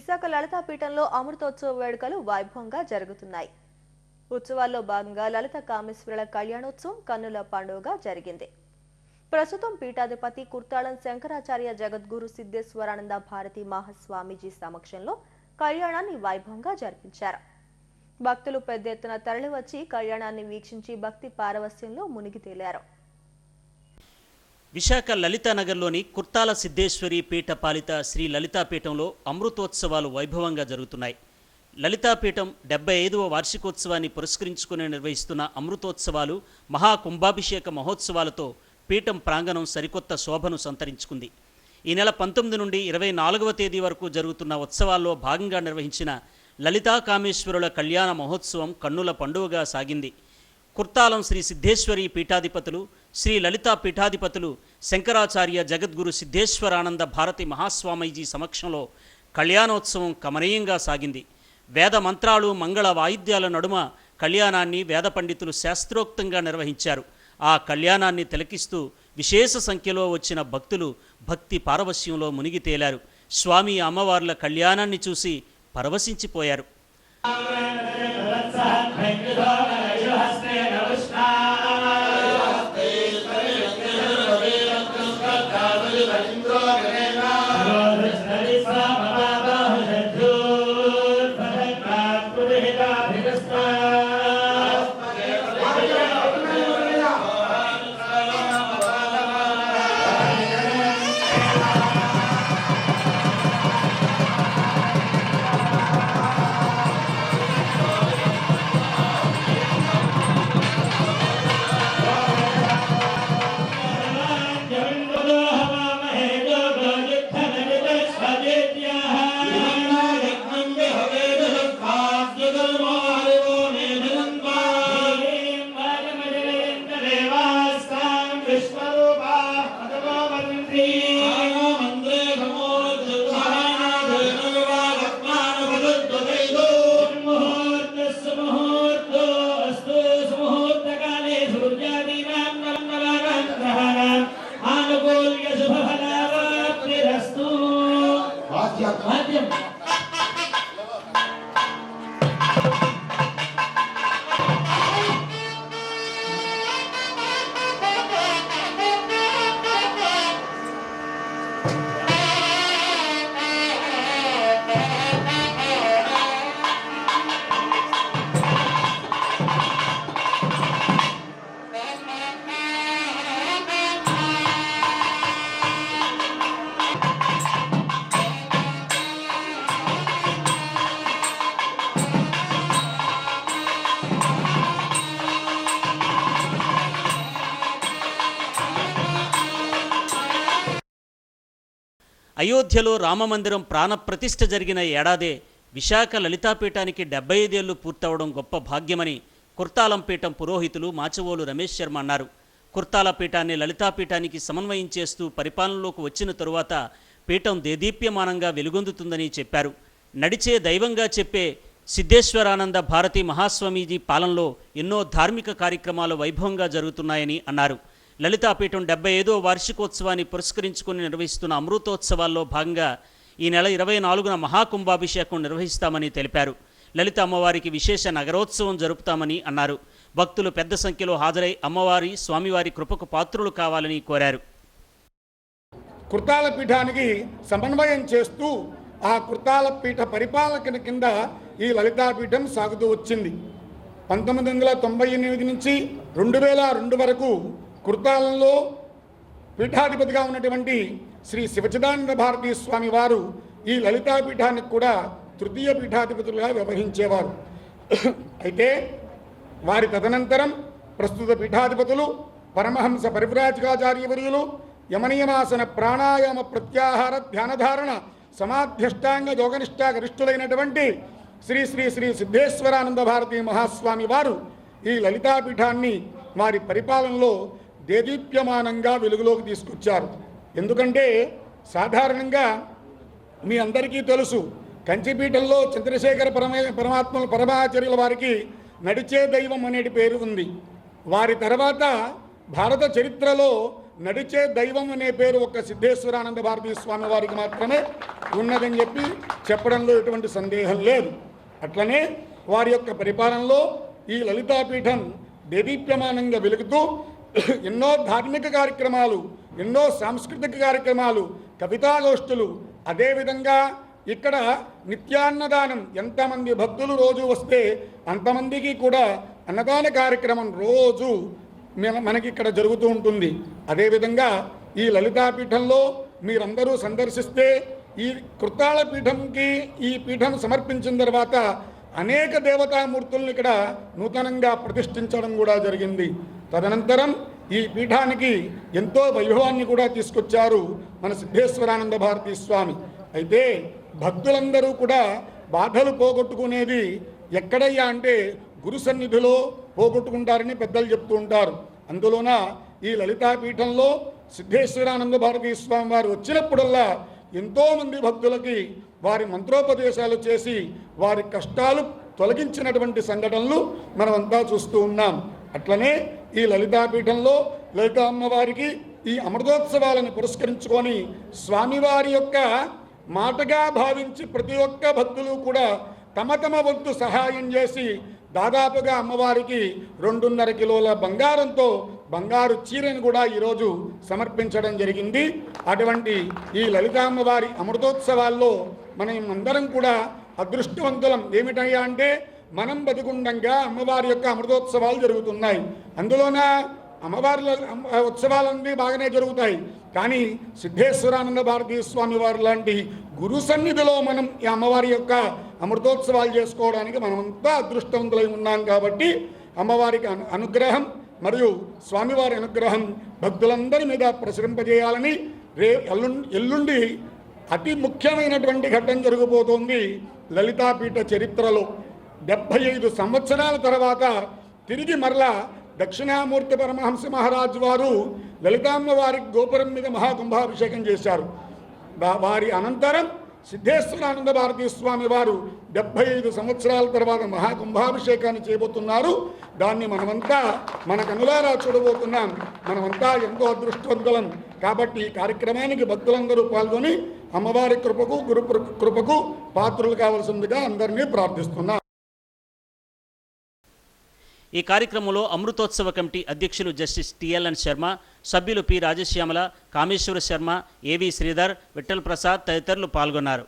విశాఖ లలితాపీఠంలో అమృతోత్సవ వేడుకలు వైభవంగా జరుగుతున్నాయి. ఉత్సవాల్లో భాగంగా లలిత కామేశ్వరుల కళ్యాణోత్సవం కన్నుల పండుగగా జరిగింది. ప్రస్తుతం పీఠాధిపతి కుర్తాళం శంకరాచార్య జగద్గురు సిద్ధేశ్వరానంద భారతి మహాస్వామీజీ సమక్షంలో కళ్యాణాన్ని వైభవంగా జరిపించారు. భక్తులు పెద్ద ఎత్తున తరలివచ్చి కళ్యాణాన్ని వీక్షించి భక్తి పారవస్యంలో మునిగి తేలారు. విశాఖ లలితానగర్లోని కుర్తాల సిద్ధేశ్వరి పీఠ పాలిత శ్రీ లలితాపీఠంలో అమృతోత్సవాలు వైభవంగా జరుగుతున్నాయి. లలితాపీఠం డెబ్బై ఐదవ వార్షికోత్సవాన్ని పురస్కరించుకుని నిర్వహిస్తున్న అమృతోత్సవాలు మహాకుంభాభిషేక మహోత్సవాలతో పీఠం ప్రాంగణం సరికొత్త శోభను సంతరించుకుంది. ఈ నెల పంతొమ్మిది నుండి ఇరవై నాలుగవ తేదీ వరకు జరుగుతున్న ఉత్సవాల్లో భాగంగా నిర్వహించిన లలితా కామేశ్వరుల కళ్యాణ మహోత్సవం కన్నుల పండుగగా సాగింది. కుర్తాలం శ్రీ సిద్ధేశ్వరి పీఠాధిపతులు శ్రీ లలితా పీఠాధిపతులు శంకరాచార్య జగద్గురు సిద్ధేశ్వరానంద భారతి మహాస్వామీజీ సమక్షంలో కళ్యాణోత్సవం కమనీయంగా సాగింది. వేద మంత్రాలు మంగళ వాయిద్యాల నడుమ కళ్యాణాన్ని వేద పండితులు శాస్త్రోక్తంగా నిర్వహించారు. ఆ కళ్యాణాన్ని తిలకిస్తూ విశేష సంఖ్యలో వచ్చిన భక్తులు భక్తి పారవశ్యంలో మునిగి తేలారు. స్వామి అమ్మవార్ల కళ్యాణాన్ని చూసి పరవశించిపోయారు. Amen. tiệc lái biên అయోధ్యలో రామమందిరం ప్రాణప్రతిష్ఠ జరిగిన ఏడాదే విశాఖ లలితాపీఠానికి డెబ్బై ఐదేళ్ళు పూర్తవడం గొప్ప భాగ్యమని కుర్తాలంపీఠం పురోహితులు మాచవోలు రమేష్ శర్మ అన్నారు. కుర్తాలపీఠాన్ని లలితాపీఠానికి సమన్వయం చేస్తూ పరిపాలనలోకి వచ్చిన తరువాత పీఠం దేదీప్యమానంగా వెలుగొందుతుందని చెప్పారు. నడిచే దైవంగా చెప్పే సిద్ధేశ్వరానంద భారతి మహాస్వామీజీ పాలనలో ఎన్నో ధార్మిక కార్యక్రమాలు వైభవంగా జరుగుతున్నాయని అన్నారు. లలితాపీఠం డెబ్బై ఐదో వార్షికోత్సవాన్ని పురస్కరించుకుని నిర్వహిస్తున్న అమృతోత్సవాల్లో భాగంగా ఈ నెల ఇరవై నాలుగున మహాకుంభాభిషేకం నిర్వహిస్తామని తెలిపారు. లలిత అమ్మవారికి విశేష నగరోత్సవం జరుపుతామని అన్నారు. భక్తులు పెద్ద సంఖ్యలో హాజరై అమ్మవారి స్వామివారి కృపకు పాత్రులు కావాలని కోరారు. కృతాల పీఠానికి సమన్వయం చేస్తూ ఆ కృతాల పీఠ పరిపాలకుని కింద ఈ లలితాపీఠం సాగుతూ వచ్చింది. పంతొమ్మిది వందల తొంభై ఎనిమిది నుంచి రెండు వేల రెండు వరకు కృతాలంలో పీఠాధిపతిగా ఉన్నటువంటి శ్రీ శివచిదానంద భారతీ స్వామి వారు ఈ లలితాపీఠానికి కూడా తృతీయ పీఠాధిపతులుగా వ్యవహరించేవారు. అయితే వారి తదనంతరం ప్రస్తుత పీఠాధిపతులు పరమహంస పరివ్రాజకాచార్యవర్యులు యమనియమాసన ప్రాణాయామ ప్రత్యాహార ధ్యానధారణ సమాధ్యష్టాంగ యోగనిష్ట గరిష్ఠులైనటువంటి శ్రీ శ్రీ శ్రీ సిద్ధేశ్వరానంద భారతీ మహాస్వామి వారు ఈ లలితాపీఠాన్ని వారి పరిపాలనలో దేదీప్యమానంగా వెలుగులోకి తీసుకొచ్చారు. ఎందుకంటే సాధారణంగా మీ అందరికీ తెలుసు కంచిపీఠంలో చంద్రశేఖర పరమే పరమాత్మల పరమాచార్యుల వారికి నడిచే దైవం అనేటి పేరు ఉంది. వారి తర్వాత భారత చరిత్రలో నడిచే దైవం అనే పేరు ఒక సిద్ధేశ్వరానంద భారతీ స్వామి వారికి మాత్రమే ఉన్నదని చెప్పి చెప్పడంలో ఎటువంటి సందేహం లేదు. అట్లనే వారి యొక్క పరిపాలనలో ఈ లలితాపీఠం దేదీప్యమానంగా వెలుగుతూ ఎన్నో ధార్మిక కార్యక్రమాలు ఎన్నో సాంస్కృతిక కార్యక్రమాలు కవితాగోష్ఠులు అదేవిధంగా ఇక్కడ నిత్యాన్నదానం ఎంతమంది భక్తులు రోజు వస్తే అంతమందికి కూడా అన్నదాన కార్యక్రమం రోజు మనకి ఇక్కడ జరుగుతూ ఉంటుంది. అదేవిధంగా ఈ లలితాపీఠంలో మీరందరూ సందర్శిస్తే ఈ కృతాళ పీఠంకి ఈ పీఠం సమర్పించిన తర్వాత అనేక దేవతామూర్తులను ఇక్కడ నూతనంగా ప్రతిష్ఠించడం కూడా జరిగింది. తదనంతరం ఈ పీఠానికి ఎంతో వైభవాన్ని కూడా తీసుకొచ్చారు మన సిద్ధేశ్వరానంద భారతీ స్వామి. అయితే భక్తులందరూ కూడా బాధలు పోగొట్టుకునేది ఎక్కడయ్యా అంటే గురు సన్నిధిలో పోగొట్టుకుంటారని పెద్దలు చెప్తూ ఉంటారు. అందులోన ఈ లలితాపీఠంలో సిద్ధేశ్వరానంద భారతీ స్వామి వారు వచ్చినప్పుడల్లా ఎంతోమంది భక్తులకి వారి మంత్రోపదేశాలు చేసి వారి కష్టాలు తొలగించినటువంటి సంఘటనలు మనమంతా చూస్తూ ఉన్నాం. అట్లనే ఈ లలితాపీఠంలో లలిత అమ్మవారికి ఈ అమృతోత్సవాలను పురస్కరించుకొని స్వామివారి యొక్క మాటగా భావించి ప్రతి ఒక్క భక్తులు కూడా తమ తమ వంతు సహాయం చేసి దాదాపుగా అమ్మవారికి రెండున్నర కిలోల బంగారంతో బంగారు చీరను కూడా ఈరోజు సమర్పించడం జరిగింది. అటువంటి ఈ లలితామ్మవారి అమృతోత్సవాల్లో మనం అందరం కూడా అదృష్టవంతులం. ఏమిటయ్యా అంటే మనం బతికుండంగా అమ్మవారి యొక్క అమృతోత్సవాలు జరుగుతున్నాయి. అందులోన అమ్మవారి ఉత్సవాలన్నీ బాగానే జరుగుతాయి. కానీ సిద్ధేశ్వరానంద భారతీ స్వామి వారి లాంటి గురు సన్నిధిలో మనం ఈ అమ్మవారి యొక్క అమృతోత్సవాలు చేసుకోవడానికి మనమంతా అదృష్టవంతులై ఉన్నాం కాబట్టి అమ్మవారికి అనుగ్రహం మరియు స్వామివారి అనుగ్రహం భక్తులందరి మీద ప్రసరింపజేయాలని రే ఎల్లుండి ఎల్లుండి అతి ముఖ్యమైనటువంటి ఘట్టం జరగబోతోంది లలితాపీఠ చరిత్రలో. డెబ్భై ఐదు సంవత్సరాల తర్వాత తిరిగి మరలా దక్షిణామూర్తి పరమహంస మహారాజు వారు లలితామ్మ వారి గోపురం మీద మహాకుంభాభిషేకం చేశారు. వారి అనంతరం సిద్ధేశ్వరానంద భారతీ స్వామి వారు డెబ్భై ఐదు సంవత్సరాల తర్వాత మహాకుంభాభిషేకాన్ని చేయబోతున్నారు. దాన్ని మనమంతా మన కనులారా చూడబోతున్నాం. మనమంతా ఎంతో అదృష్టవంతులం. కాబట్టి ఈ కార్యక్రమానికి భక్తులందరూ పాల్గొని అమ్మవారి కృపకు గురు కృపకు పాత్రులు కావాల్సిందిగా అందరినీ ప్రార్థిస్తున్నాం. ఈ కార్యక్రమంలో అమృతోత్సవ కమిటీ అధ్యక్షులు జస్టిస్ టిఎల్ఎన్ శర్మ సభ్యులు పి రాజశ్యామల కామేశ్వర శర్మ ఏవి శ్రీధర్ విఠల్ ప్రసాద్ తదితరులు పాల్గొన్నారు.